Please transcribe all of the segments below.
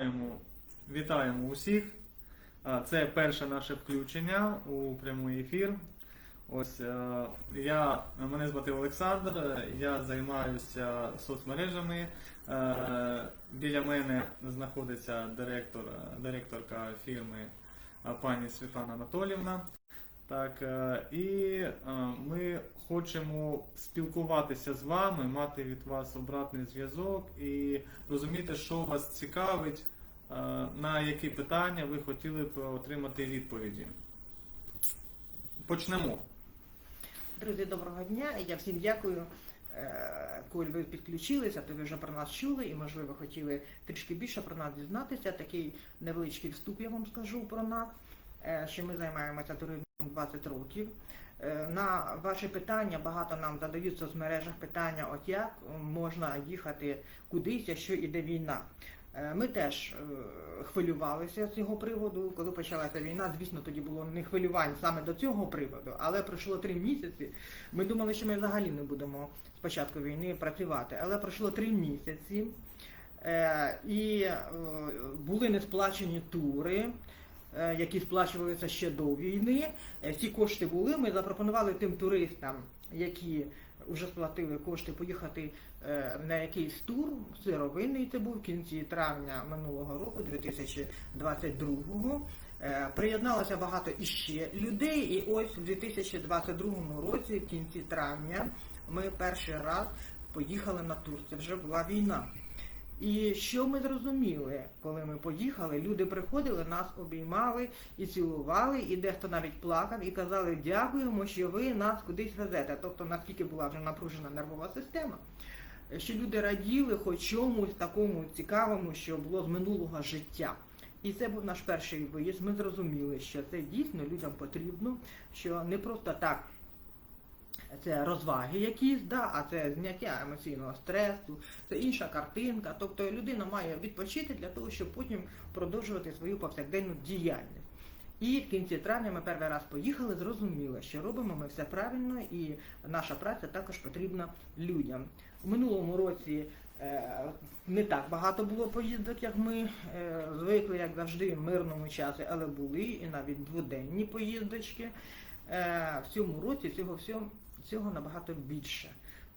Вітаємо, вітаємо усіх. Це перше наше включення у прямий ефір. Ось е, я, мене звати Олександр, я займаюся соцмережами. Е, Біля мене знаходиться директор, директорка фірми пані Світлана Анатолівна. Так, е, і е, ми хочемо спілкуватися з вами, мати від вас обратний зв'язок і розуміти, що вас цікавить, е, на які питання ви хотіли б отримати відповіді. Почнемо. Друзі, доброго дня. Я всім дякую. Коль ви підключилися, то ви вже про нас чули і, можливо, хотіли трішки більше про нас дізнатися. Такий невеличкий вступ я вам скажу про нас, що ми займаємося туризмом 20 років. Е, На ваші питання багато нам задають в соцмережах питання, от як можна їхати кудись, якщо йде війна. Е, Ми теж е, хвилювалися з цього приводу. Коли почалася війна, звісно, тоді було не хвилювань саме до цього приводу, але пройшло три місяці. Ми думали, що ми взагалі не будемо з початку війни працювати. Але пройшло три місяці, е, і е, були не сплачені тури. Е, Які сплачувалися ще до війни, Е, ці кошти були. Ми запропонували тим туристам, які вже сплатили кошти, поїхати е, на якийсь тур сировинний. Це був в кінці травня минулого року, 2022-го. Е, Приєдналося багато іще людей, і ось у 2022 році, в кінці травня, ми перший раз поїхали на тур. Це вже була війна. І що ми зрозуміли, коли ми поїхали, люди приходили, нас обіймали і цілували, і дехто навіть плакав і казали дякуємо, що ви нас кудись везете. Тобто наскільки була вже напружена нервова система, що люди раділи хоч чомусь такому цікавому, що було з минулого життя. І це був наш перший виїзд. Ми зрозуміли, що це дійсно людям потрібно, що не просто так це розваги якісь, да, а це зняття емоційного стресу, це інша картинка. Тобто людина має відпочити для того, щоб потім продовжувати свою повсякденну діяльність. І в кінці травня ми перший раз поїхали, зрозуміли, що робимо ми все правильно, і наша праця також потрібна людям. У минулому році е, не так багато було поїздок, як ми е, звикли, як завжди, в мирному часі, але були і навіть дводенні поїздочки. Е, в цьому році цього всього, цього набагато більше.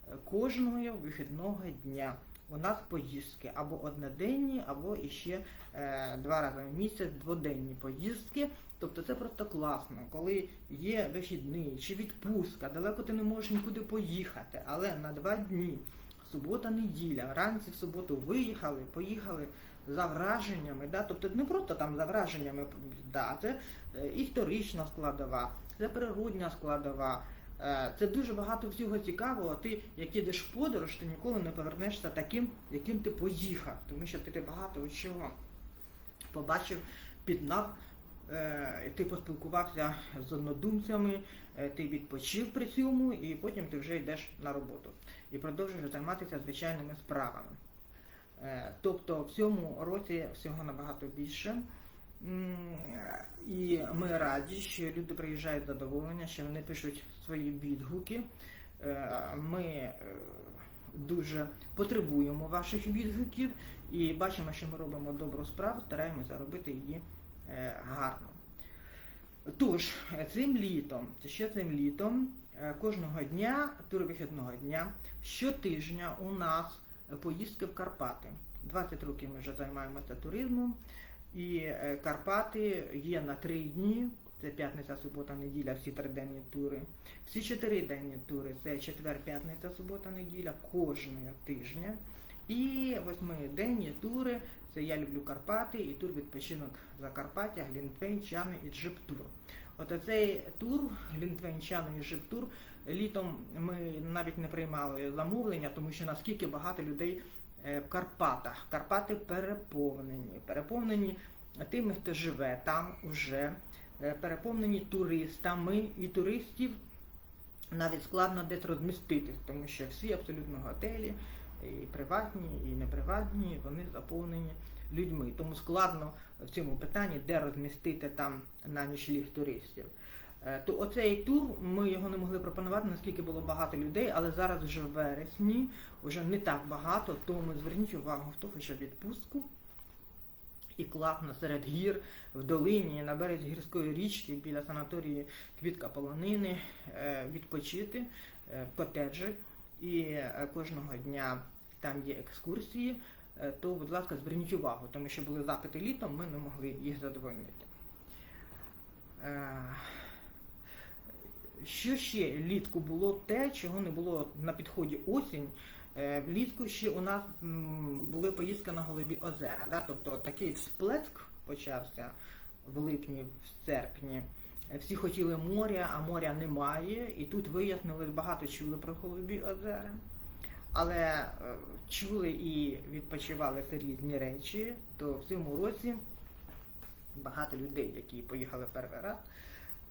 Е, Кожного вихідного дня у нас поїздки або одноденні, або іще е, два рази в місяць дводенні поїздки. Тобто це просто класно, коли є вихідний чи відпустка, далеко ти не можеш нікуди поїхати, але на два дні, субота, неділя, вранці в суботу виїхали, поїхали за враженнями, да? тобто не просто там за враженнями, да, це історична складова, це природня складова. Е, Це дуже багато всього цікавого. Ти, як їдеш в подорож, ти ніколи не повернешся таким, яким ти поїхав, тому що ти, багато чого побачив, пізнав, е, ти поспілкувався з однодумцями, е, ти відпочив при цьому, і потім ти вже йдеш на роботу і продовжуєш займатися звичайними справами. Тобто в цьому році всього набагато більше. І ми раді, що люди приїжджають задоволення, що вони пишуть свої відгуки. Е, Ми е, дуже потребуємо ваших відгуків і бачимо, що ми робимо добру справу, стараємося робити її е, гарно. Тож, цим літом, ще цим літом, кожного дня, турвихідного дня, щотижня у нас поїздки в Карпати. 20 років ми вже займаємося туризмом. І е, Карпати є на три дні. Це п'ятниця, субота, неділя, всі триденні тури. Всі чотириденні тури це четвер, п'ятниця, субота, неділя кожного тижня. І восьмиденні тури це я люблю Карпати і тур відпочинок Закарпаття, Глінтвейн, Чани і Джип-тур. От оцей тур, Глінтвейн, Чани і Джип-тур, літом ми навіть не приймали замовлення, тому що наскільки багато людей в Карпатах. Карпати переповнені, переповнені тими, хто живе там уже, е, переповнені туристами і туристів навіть складно десь розміститись, тому що всі абсолютно готелі, і приватні, і неприватні, вони заповнені людьми. Тому складно в цьому питанні, де розмістити там на нічліг туристів. Е, То оцей тур ми його не могли пропонувати, наскільки було багато людей, але зараз вже в вересні, вже не так багато, тому зверніть увагу, хто хоче відпустку. і класно серед гір в долині на березі гірської річки біля санаторії Квітка Полонини е, відпочити е, котеджі. І кожного дня там є екскурсії. То, будь ласка, зверніть увагу, тому що були запити літом, ми не могли їх задовольнити. Що ще влітку було те, чого не було на підході осінь. Е, Влітку ще у нас м, були поїздки на Голубі озера. Да? Тобто такий всплеск почався в липні, в серпні. Всі хотіли моря, а моря немає. І тут вияснили, багато чули про Голубі озера. Але е, чули і відпочивали це різні речі, то в цьому році багато людей, які поїхали перший раз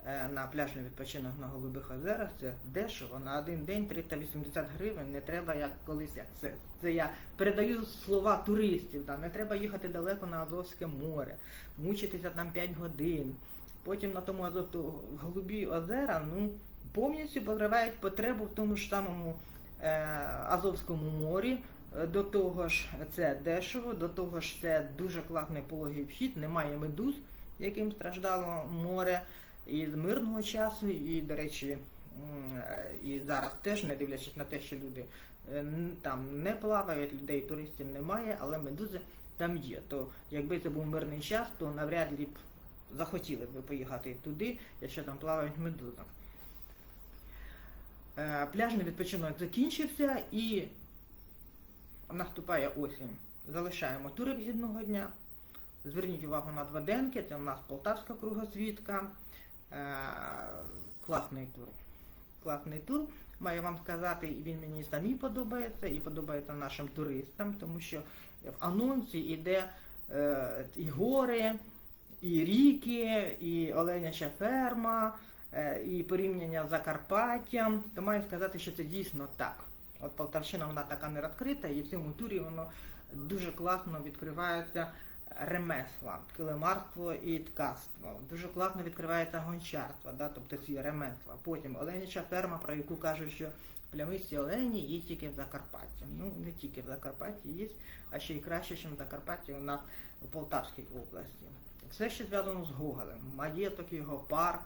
на пляжний відпочинок на Голубих озерах, це дешево. На один день 380 гривень не треба як колись. Як це. це я передаю слова туристів. Да. Не треба їхати далеко на Азовське море, мучитися там 5 годин. Потім на тому Азоту Голубі озера ну, повністю покривають потребу в тому ж самому е, Азовському морі. Е, До того ж, це дешево, до того ж, це дуже класний пологий вхід, немає медуз, яким страждало море і з мирного часу, і, до речі, і зараз теж, не дивлячись на те, що люди е, там не плавають, людей, туристів немає, але медузи там є. То якби це був мирний час, то навряд ли б захотіли б поїхати туди, якщо там плавають медузи. Е, Пляжний відпочинок закінчився і наступає осінь. Залишаємо тури вихідного дня. Зверніть увагу на два денки, це у нас Полтавська кругосвітка. Е, Класний тур. Класний тур. Маю вам сказати, він мені самі подобається, і подобається нашим туристам, тому що в анонсі йде е, і гори, і ріки, і оленяча ферма, е, і порівняння з Закарпаттям. То маю сказати, що це дійсно так. От Полтавщина вона така не розкрита, і в цьому турі воно дуже класно відкривається ремесла, килимарство і ткацтво. Дуже класно відкривається гончарство, да, тобто ці ремесла. Потім оленяча ферма, про яку кажуть, що плямисті олені є тільки в Закарпатті. Ну, не тільки в Закарпатті є, а ще й краще, ніж в Закарпатті у нас у Полтавській області. Все, що зв'язано з Гоголем, маєток його, парк,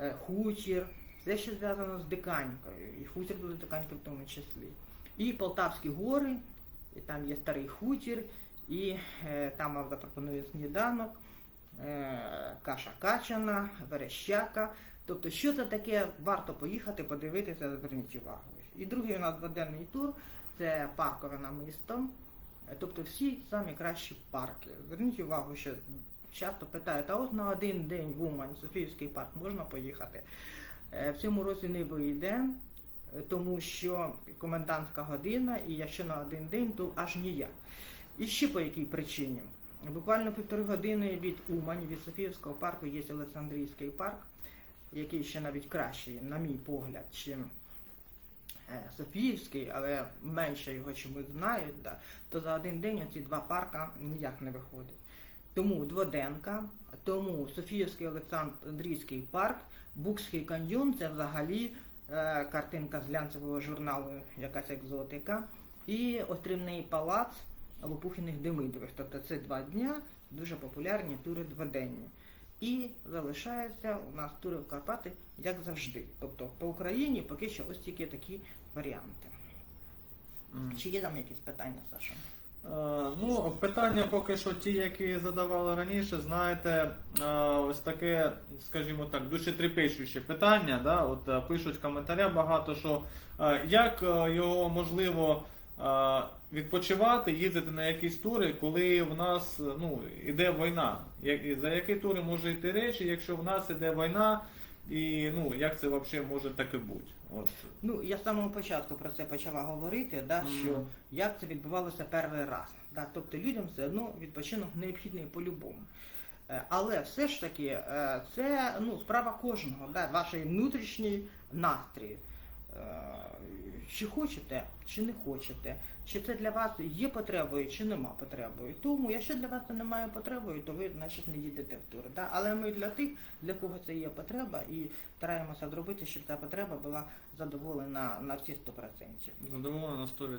е, хутір, все, що зв'язано з Диканькою, і хутір буде Диканька в тому числі. І Полтавські гори, і там є старий хутір, і е, там вам запропонують сніданок, е, каша качана, верещака. Тобто, що це таке, варто поїхати, подивитися, зверніть увагу. І другий у нас дводенний тур це паркове намисто. Е, Тобто всі самі кращі парки. Зверніть увагу, що часто питають, а от на один день в Умань, Софіївський парк можна поїхати. Е, В цьому році не вийде, тому що комендантська година, і якщо на один день, то аж ніяк. І ще по якій причині? Буквально півтори години від Умані, від Софіївського парку є Олександрійський парк, який ще навіть кращий, на мій погляд, чим е, Софіївський, але менше його чомусь знають, да, то за один день ці два парка ніяк не виходить. Тому Дводенка, тому Софіївський Олександрійський парк, Букський каньйон це взагалі е, картинка з глянцевого журналу, якась екзотика. І острівний палац Лопухіних Демидових. Тобто це два дня, дуже популярні тури дводенні. І залишаються у нас тури в Карпати, як завжди. Тобто по Україні поки що ось тільки такі варіанти. М. Чи є там якісь питання, Саша? Е, Ну, питання поки що ті, які задавали раніше, знаєте, е, ось таке, скажімо так, дуже душетрепещуще питання. Да? От е, пишуть в коментарях багато, що е, як е, його можливо відпочивати, їздити на якісь тури, коли в нас ну, іде війна. За які тури може йти речі, якщо в нас іде війна, і ну, як це взагалі може таке бути? От. Ну, я з самого початку про це почала говорити, да, Мгм. що як це відбувалося перший раз. Да, тобто людям все одно відпочинок необхідний по-любому. Е, Але все ж таки е, це ну, справа кожного, да, ваш внутрішній настрій. Е, Чи хочете, чи не хочете, чи це для вас є потребою, чи нема потребою. Тому, якщо для вас це немає потребою, то ви, значить, не їдете в тур. Да? Але ми для тих, для кого це є потреба, і стараємося зробити, щоб ця потреба була задоволена на всі 100%. Задоволено на 100%.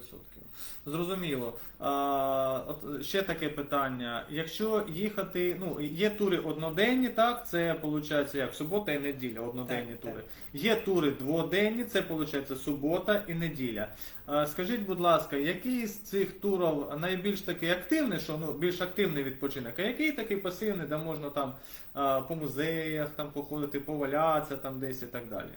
Зрозуміло. А, от ще таке питання. Якщо їхати, ну, є тури одноденні, так, це виходить як субота і неділя, одноденні Так, тури. так. Є тури дводенні, це виходить субота і неділя. А, скажіть, будь ласка, який з цих турів найбільш такий активний, що ну, більш активний відпочинок, а який такий пасивний, де можна там по музеях там походити, повалятися там десь і так далі?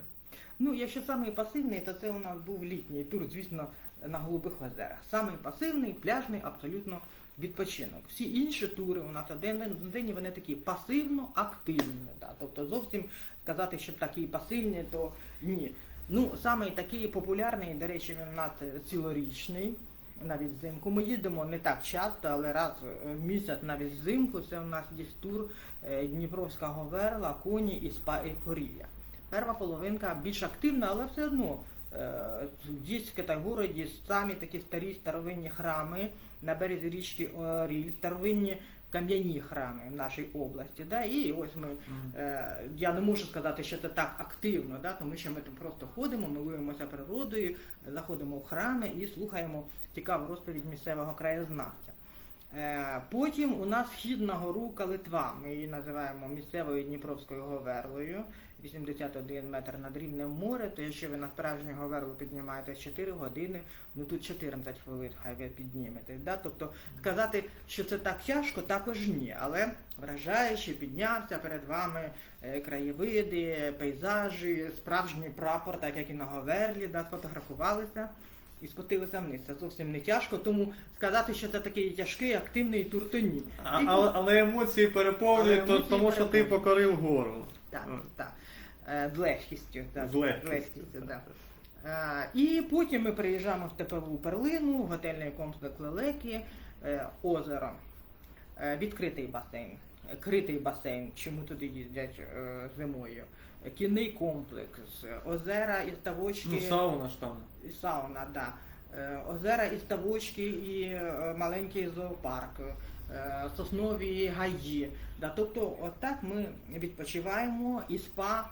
Ну, якщо самий пасивний, то це у нас був літній тур, звісно, на Голубих озерах. Самий пасивний, пляжний, абсолютно відпочинок. Всі інші тури у нас одноденні, вони такі пасивно-активні. Да. Тобто зовсім сказати, що такі пасивні, то ні. Ну, самий такий популярний, до речі, він у нас цілорічний. Навіть взимку. Ми їздимо не так часто, але раз в місяць навіть взимку. Це у нас є тур е, Дніпровська Говерла, Коні і Спа Ейфорія. Перша половинка більш активна, але все одно е, є в Китайгороді самі такі старі старовинні храми на березі річки Оріль, старовинні кам'яні храми в нашій області. Да? І ось ми, е, я не можу сказати, що це так активно, да? тому що ми там просто ходимо, милуємося природою, заходимо в храми і слухаємо цікаву розповідь місцевого краєзнавця. Е, Потім у нас вхід на гору Калитва. Ми її називаємо місцевою Дніпровською говерлою. 81 метр над рівнем моря, то якщо ви на справжню говерлу піднімаєте 4 години, ну тут 14 хвилин хай ви піднімете. Да? Тобто сказати, що це так тяжко, також ні. Але вражаючи, піднявся перед вами е, краєвиди, пейзажі, справжній прапор, так як і на говерлі, да, сфотографувалися і спустилися вниз. Це зовсім не тяжко, тому сказати, що це такий тяжкий, активний тур, то ні. А, Тільки- але, але емоції переповнюють, Але то- емоції тому що ти переповнюють. покорив гору. Так, так. Е, З легкістю. Так, З легкістю. да. Е, І потім ми приїжджаємо в теплову перлину, готельний комплекс Лелеки, е, озеро, е, відкритий басейн, е, критий басейн, чому туди їздять е, зимою, кінний комплекс, озера і ставочки. Ну, сауна ж там. І Сауна, да. Е, Озера і ставочки, і е, маленький зоопарк, е, соснові гаї. Да. Тобто, отак ми відпочиваємо і спа.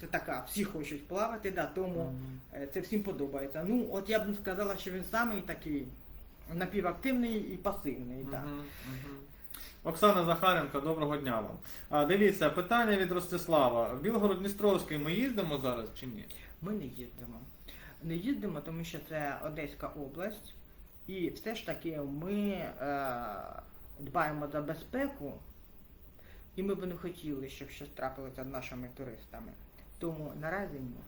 Це така, всі хочуть плавати, да, тому Мгм. е, це всім подобається. Ну, от я б не сказала, що він самий такий напівактивний і пасивний. Да. Мгм, мгм. Оксана Захаренко, доброго дня вам. Дивіться, питання від Ростислава. В Білгород-Дністровський ми їздимо зараз чи ні? Ми не їздимо. Не їздимо, тому що це Одеська область, і все ж таки ми е, дбаємо за безпеку, і ми б не хотіли, щоб щось трапилося з нашими туристами. Тому наразі ні.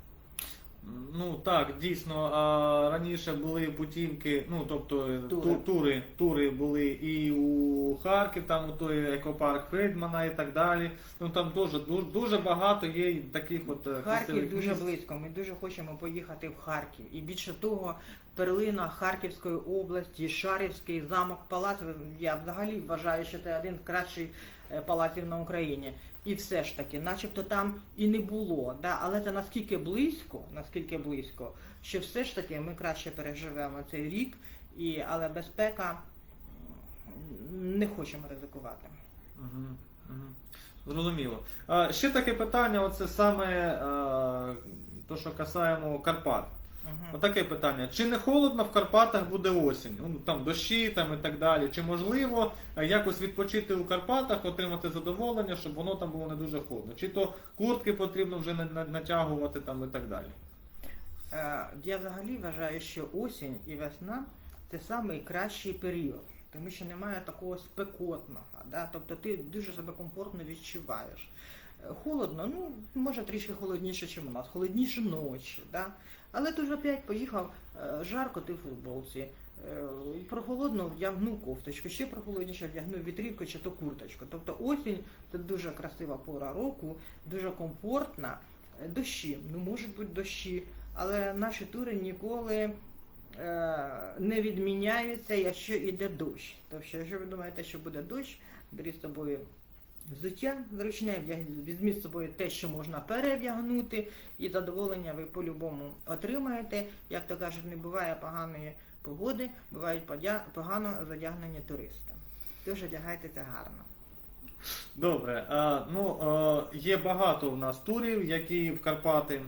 Ну так, дійсно, а, раніше були путівки, ну тобто е, Тури. тури. тури, були і у Харків, там у той екопарк Фрейдмана і так далі. Ну там дуже дуже, дуже багато є таких от е, Харків дуже близько. Ми дуже хочемо поїхати в Харків. І більше того, перлина Харківської області, Шарівський замок палац. Я взагалі вважаю, що це один з кращих е, палаців на Україні. І все ж таки, начебто там і не було, да? але це наскільки близько, наскільки близько, що все ж таки ми краще переживемо цей рік, і, але безпека не хочемо ризикувати. Зрозуміло. Ще таке питання, оце саме е, то, що касаємо Карпат. Мгм. Отаке питання. Чи не холодно в Карпатах буде осінь? Ну там дощі там і так далі. Чи можливо е, якось відпочити у Карпатах, отримати задоволення, щоб воно там було не дуже холодно? Чи то куртки потрібно вже на- на- натягувати там і так далі? Е, Я взагалі вважаю, що осінь і весна це найкращий період, тому що немає такого спекотного. Да? Тобто ти дуже себе комфортно відчуваєш. Е, Холодно, ну може трішки холодніше, ніж у нас, холодніше ночі. Да? Але ти вже опять поїхав, е, жарко ти в футболці. е, Прохолодно вдягнув кофточку, ще прохолодніше вдягнув вітрівку чи то курточку. Тобто осінь це дуже красива пора року, дуже комфортна. Е, Дощі, ну можуть бути дощі, але наші тури ніколи не відміняються, якщо йде дощ. Тобто, якщо ви думаєте, що буде дощ, беріть з собою взуття зручне, візьміть з собою те, що можна перевдягнути, і задоволення ви по-любому отримаєте. Як то кажуть, не буває поганої погоди, бувають погано задягнені туристи. Тож одягайтеся гарно. Добре, ну є багато у нас турів, які в Карпати.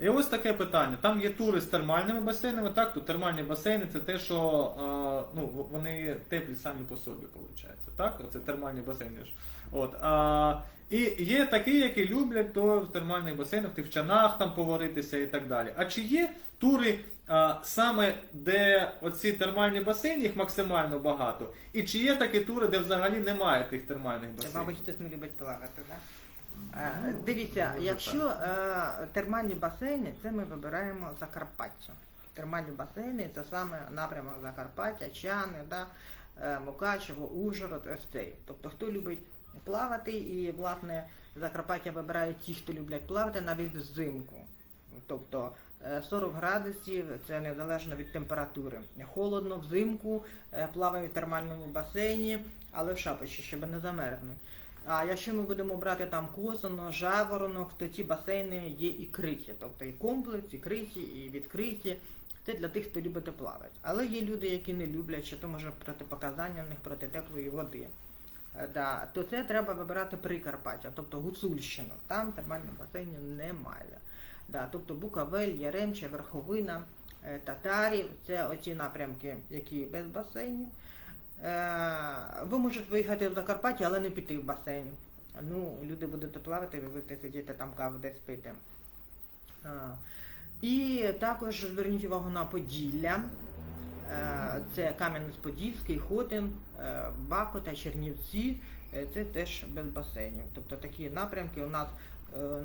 І ось таке питання. Там є тури з термальними басейнами. Так, тут термальні басейни це те, що е, ну, вони теплі самі по собі, виходить. Так? Це термальні басейни. От, а, і є такі, які люблять то в термальних басейнах, ти в чанах там поваритися і так далі. А чи є тури а, саме, де оці термальні басейни, їх максимально багато? І чи є такі тури, де взагалі немає тих термальних Це, басейнів? мабуть, хтось не любить плавати, так? Е, Дивіться, якщо е, термальні басейни, це ми вибираємо Закарпаття. Термальні басейни це саме напрямок Закарпаття, Чани, да, е, Мукачево, Ужгород, ось цей. Тобто хто любить плавати, і власне Закарпаття вибирають ті, хто люблять плавати навіть взимку. Тобто е, 40 градусів це незалежно від температури. Холодно взимку, плаваю в термальному басейні, але в шапочці, щоб не замерзнути. А якщо ми будемо брати там косоно, жаворонок, то ті басейни є і криті, тобто і комплекс, і криті, і відкриті. Це для тих, хто любить плавати. Але є люди, які не люблять, чи то може протипоказання в них проти теплої води. Е, Да, то це треба вибирати Прикарпаття, тобто Гуцульщину. Там термальних басейнів немає. Да, тобто Буковель, Яремче, Верховина, е, Татарів це оці напрямки, які без басейнів. Е, Ви можете виїхати в Закарпаття, але не піти в басейн. Ну, люди будуть плавати, ви будете сидіти там каву десь пити. Е, І також зверніть увагу на Поділля. Е, Це Кам'янець-Подільський, Хотин, Бакота, Чернівці. Це теж без басейнів. Тобто такі напрямки у нас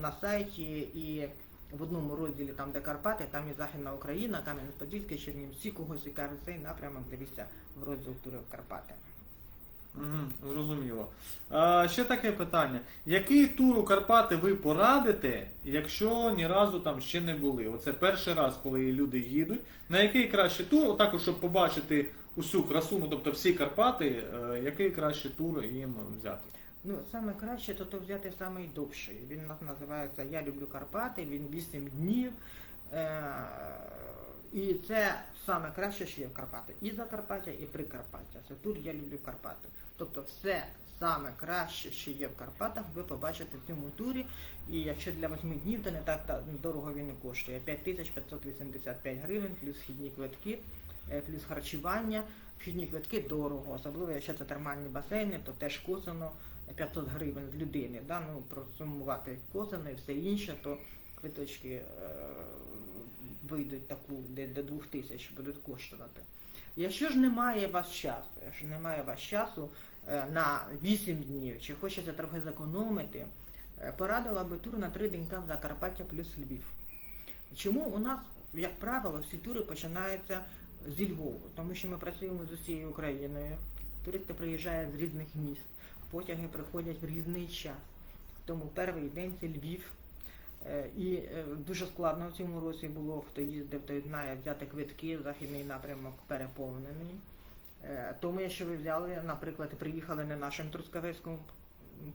на сайті і в одному розділі, там де Карпати, там і Західна Україна, Кам'янець-Подільський, Чернівці, когось цікавить цей напрямок, дивіться в розділ тури Карпати. Угу, зрозуміло. А, ще таке питання. Який тур у Карпати ви порадите, якщо ні разу там ще не були? Оце перший раз, коли люди їдуть. На який кращий тур, отак, щоб побачити усю красу, ну тобто всі Карпати, е, який кращий тур їм взяти? Ну, саме краще то, то взяти самий довший. Він у нас називається Я люблю Карпати, він 8 днів. Е- і це саме краще, що є в Карпати. І Закарпаття, і Прикарпаття. Це тур Я люблю Карпати. Тобто все саме краще, що є в Карпатах, ви побачите в цьому турі. І якщо для 8 днів, то не так дорого він і коштує. 5585 гривень, плюс вхідні квитки, е, плюс харчування. Вхідні квитки дорого, особливо якщо це термальні басейни, то теж косано 500 гривень з людини. Да? Ну, просумувати косано і все інше, то квиточки е, вийдуть таку, де до 2000 будуть коштувати. Якщо ж немає вас часу, якщо немає вас часу е, на 8 днів, чи хочете трохи зекономити, е, порадила би тур на 3 денька в Закарпаття плюс Львів. Чому у нас, як правило, всі тури починаються зі Львову, тому що ми працюємо з усією Україною. Туристи приїжджають з різних міст, потяги приходять в різний час. Тому перший день це Львів. Е, І е, дуже складно в цьому році було, хто їздив, той знає, взяти квитки, західний напрямок переповнений. Е, Тому, якщо ви взяли, наприклад, приїхали не нашим Трускавецьким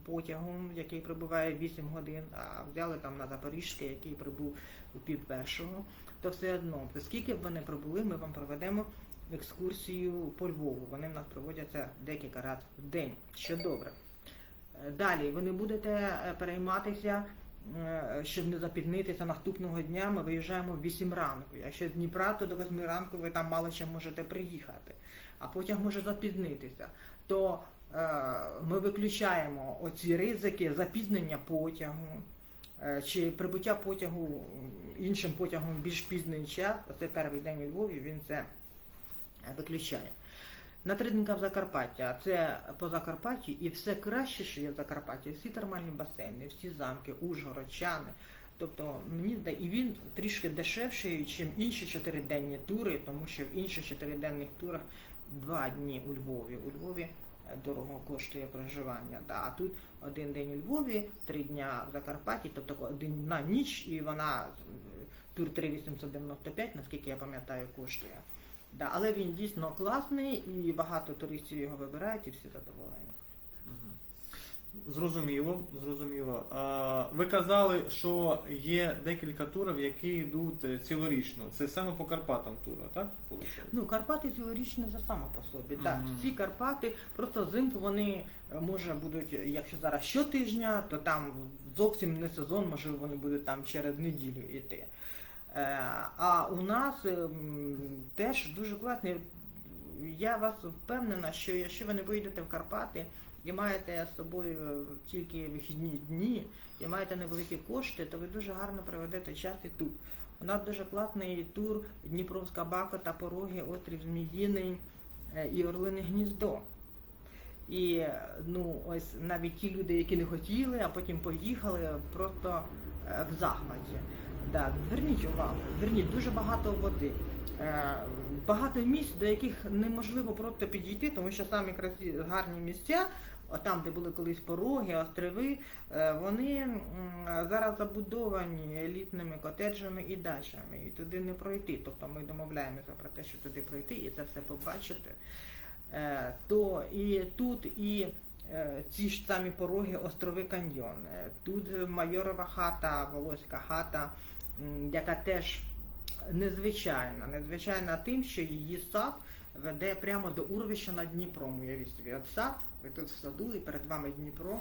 потягом, який прибуває 8 годин, а взяли там на Запорізьке, який прибув у пів першого, то все одно, скільки б ви не прибули, ми вам проведемо екскурсію по Львову. Вони в нас проводяться декілька разів в день, що добре. Далі ви не будете е, перейматися, е, щоб не запізнитися наступного дня. Ми виїжджаємо в 8 ранку. Якщо з Дніпра, то до 8 ранку ви там мало чим можете приїхати, а потяг може запізнитися. То е, ми виключаємо оці ризики запізнення потягу. Чи прибуття потягу іншим потягом більш пізній час, оце перший день у Львові, він це виключає. На три в Закарпаття, це по Закарпатті і все краще, що є в Закарпатті, всі термальні басейни, всі замки, Ужгород, Чани. Тобто мені і він трішки дешевший, ніж інші чотириденні тури, тому що в інших чотириденних турах два дні у Львові. У Львові е, дорого коштує проживання. Да. А тут один день у Львові, три дня в Закарпатті, тобто один на ніч, і вона тур 3895, наскільки я пам'ятаю, коштує. Да, але він дійсно класний і багато туристів його вибирають і всі задоволені. Зрозуміло, зрозуміло. А, ви казали, що є декілька турів, які йдуть е, цілорічно. Це саме по Карпатам тури, так? Ну, Карпати цілорічні за саме по собі. Так, Мгм. всі Карпати, просто взимку вони е, може будуть, якщо зараз щотижня, то там зовсім не сезон, можливо, вони будуть там через неділю йти. Е, у нас ем, теж дуже класний. Я вас впевнена, що якщо ви не поїдете в Карпати і маєте з собою тільки вихідні дні і маєте невеликі кошти, то ви дуже гарно проведете час і тут. У нас дуже класний тур Дніпровська Бакота, Пороги, Острів Зміїний е, і Орлине Гніздо. І ну, ось навіть ті люди, які не хотіли, а потім поїхали, просто е, в захваті. Да, зверніть увагу, зверніть дуже багато води. Е, Багато місць, до яких неможливо просто підійти, тому що самі красиві гарні місця, там, де були колись пороги, острови, е, вони зараз забудовані елітними котеджами і дачами, і туди не пройти. Тобто ми домовляємося про те, що туди пройти і це все побачити. Е, То і тут і ці ж самі пороги, острови каньйон. Е, Тут майорова хата, Волоська хата, яка теж незвичайна. Незвичайна тим, що її сад веде прямо до урвища над Дніпром. Уявіть собі, от сад, ви тут в саду, і перед вами Дніпро,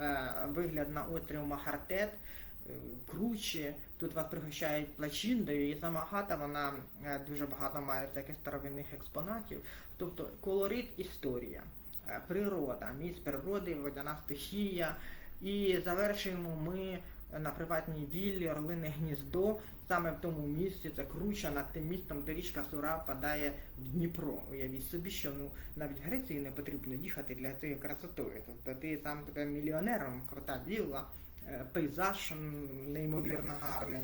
е, вигляд на острів Махартет, е, круче, тут вас пригощають плачіндою, і сама хата, вона е, дуже багато має таких старовинних експонатів. Тобто колорит історія, е, природа, місць природи, водяна стихія. І завершуємо ми на приватній віллі Орлине гніздо. Саме в тому місці це круча над тим містом, де річка Сура впадає в Дніпро. Уявіть собі, що ну навіть в Греції не потрібно їхати для цієї красотою. Тобто ти сам тебе мільйонером, крута вілла, е, пейзаж неймовірно гарний.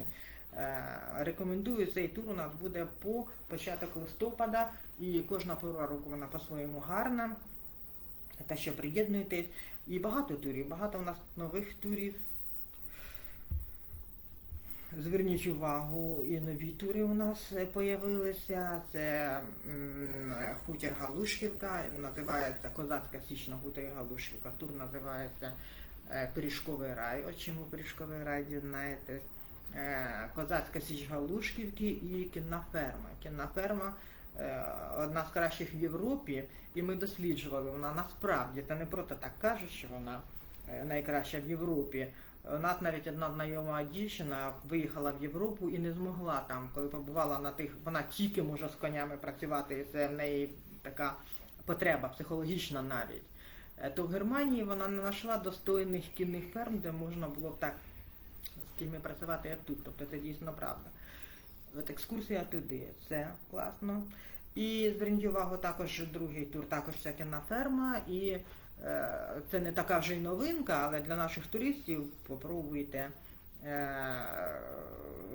Е, Рекомендую цей тур. У нас буде по початок листопада, і кожна пора року вона по-своєму гарна. Та що приєднуєтесь. І багато турів, багато у нас нових турів. Зверніть увагу, і нові тури у нас появилися. Це хутір Галушківка, називається Козацька Січ на хуторі Галушківка. Тур називається е, Пиріжковий рай. От чому Пиріжковий рай дізнаєтесь. Е, Козацька Січ Галушківки і кінна ферма. Кінна ферма одна з кращих в Європі, і ми досліджували, вона насправді, це не просто так кажуть, що вона е, найкраща в Європі. У нас навіть одна знайома дівчина виїхала в Європу і не змогла там, коли побувала на тих, вона тільки може з конями працювати, і це в неї така потреба психологічна навіть. Е, То в Германії вона не знайшла достойних кінних ферм, де можна було б так з кіньми працювати, як тут. Тобто це дійсно правда. От екскурсія туди, це класно. І зверніть увагу, також другий тур, також ця кінна ферма. І е, це не така вже й новинка, але для наших туристів попробуйте е,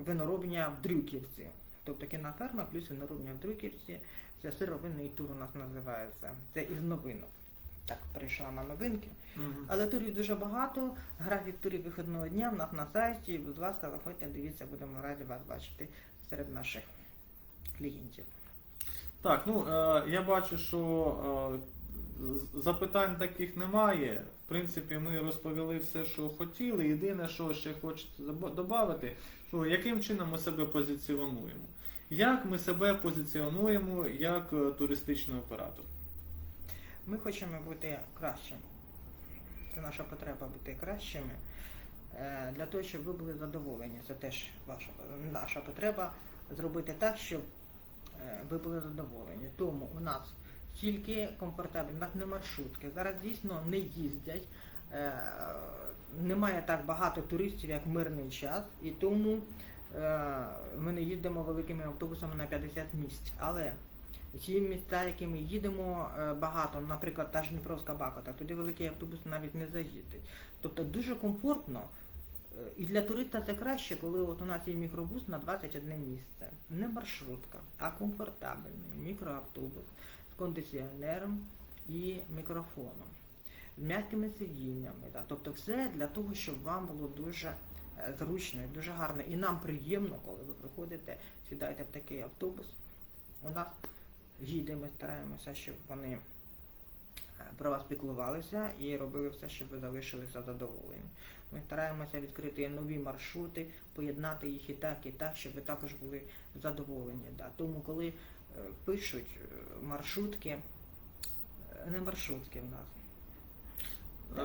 виноробня в Дрюківці. Тобто кінна ферма плюс виноробня в Дрюківці. Це сировинний тур у нас називається. Це із новинок. Так, перейшла на новинки. Мгм. Але турів дуже багато. Графік турів виходного дня в нас на сайті. Будь ласка, заходьте, дивіться, будемо раді вас бачити серед наших клієнтів. Так, ну е, я бачу, що е, запитань таких немає. В принципі, ми розповіли все, що хотіли. Єдине, що ще хочете додати, що яким чином ми себе позиціонуємо. Як ми себе позиціонуємо як е, туристичний оператор? Ми хочемо бути кращими. Це наша потреба бути кращими. Е, Для того, щоб ви були задоволені. Це теж ваша наша потреба зробити так, щоб е, ви були задоволені. Тому у нас тільки комфортабельні, у нас не маршрутки. Зараз дійсно не їздять. Е, Немає так багато туристів, як мирний час, і тому ми не їздимо великими автобусами на 50 місць. Але ті місця, які ми їдемо багато, наприклад, та ж Дніпровська Бакота, туди великий автобус навіть не заїздить. Тобто дуже комфортно. І для туриста це краще, коли от у нас є мікробус на 21 місце. Не маршрутка, а комфортабельний мікроавтобус з кондиціонером і мікрофоном, з м'якими сидіннями. Да. Тобто все для того, щоб вам було дуже е, зручно і дуже гарно. І нам приємно, коли ви приходите, сідаєте в такий автобус. У нас ми стараємося, щоб вони про вас піклувалися і робили все, щоб ви залишилися задоволені. Ми стараємося відкрити нові маршрути, поєднати їх і так, і так, щоб ви також були задоволені. Да. Тому, коли е, пишуть е, маршрутки, е, не маршрутки в нас.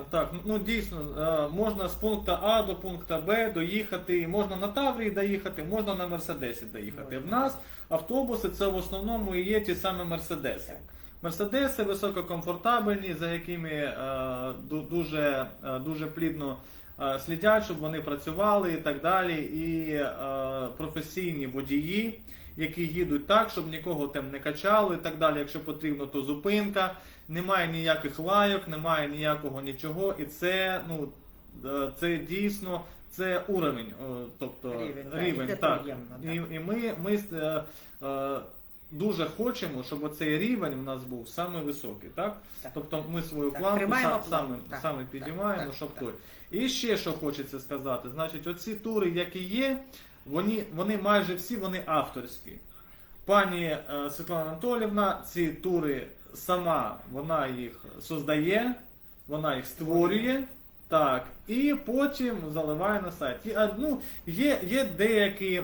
Так, ну дійсно, е, можна з пункту А до пункту Б доїхати, можна на Таврії доїхати, можна на Мерседесі доїхати. В нас автобуси це в основному і є ті самі Мерседеси. Мерседеси висококомфортабельні, за якими е, дуже, е, дуже плідно е, слідять, щоб вони працювали і так далі. І е, професійні водії, які їдуть так, щоб нікого там не качали і так далі. Якщо потрібно, то зупинка. Немає ніяких лайок, немає ніякого нічого. І це, ну, це дійсно це уровень, тобто Рівень, рівень так. приємно, І, так. і ми, ми е, дуже хочемо, щоб оцей рівень у нас був саме високий, так? Так. Тобто ми свою Так, планку сам, саме, так, саме так, підіймаємо, так, щоб так. той. І ще що хочеться сказати, значить, оці тури, які є, вони, вони майже всі вони авторські. Пані е, Світлана Анатолівна ці тури сама вона їх создає, вона їх створює. Так, і потім заливає на сайт. І, ну, є, є деякі.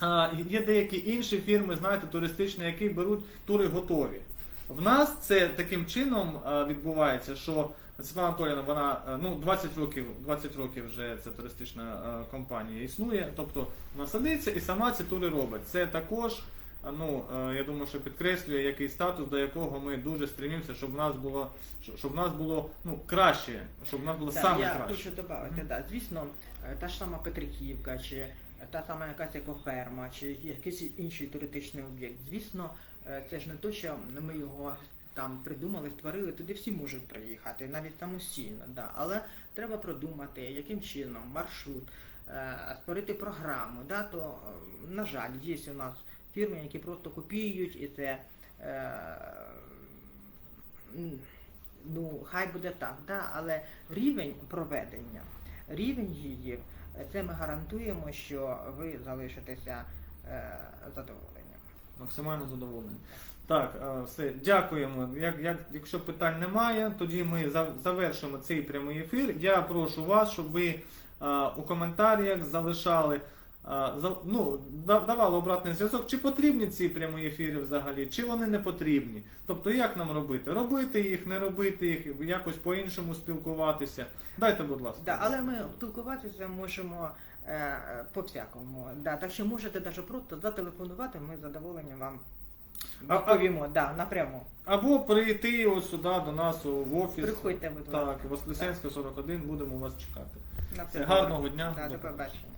А, є деякі інші фірми, знаєте, туристичні, які беруть тури готові. В нас це таким чином відбувається, що Світлана Анатоліївна, вона ну, 20 років, 20 років вже ця туристична а, компанія існує. Тобто вона садиться і сама ці тури робить. Це також, ну, а, я думаю, що підкреслює який статус, до якого ми дуже стремимося, щоб в нас було, щоб- в нас було ну, краще, щоб в нас було Так, саме я краще. хочу додати, да, звісно, е, та ж сама Петриківка, чи та сама якась екоферма, чи якийсь інший туристичний об'єкт. Звісно, е, це ж не то, що ми його там придумали, створили, туди всі можуть приїхати, навіть самостійно. Да. Але треба продумати, яким чином, маршрут, е, створити програму. Да, то, е, на жаль, є у нас фірми, які просто копіюють і це. Ну, хай буде так, да, але рівень проведення, рівень її, це ми гарантуємо, що ви залишитеся е, задоволені. Максимально задоволені. Так, е, все, дякуємо. Як, як, якщо питань немає, тоді ми завершимо цей прямий ефір. Я прошу вас, щоб ви е, у коментарях залишали, за- ну, да- давали обратний зв'язок, чи потрібні ці прямі ефіри взагалі, чи вони не потрібні. Тобто, як нам робити? Робити їх, не робити їх, якось по-іншому спілкуватися. Дайте, будь ласка. Да, але ми спілкуватися можемо е, е, по-всякому. Да, так що можете навіть просто зателефонувати, ми з задоволенням вам відповімо да, напряму. Або прийти ось сюди до нас в офіс. Приходьте, будь ласка. Так, Воскресенська 41, будемо вас чекати. Все, гарного дня. Да, до побачення.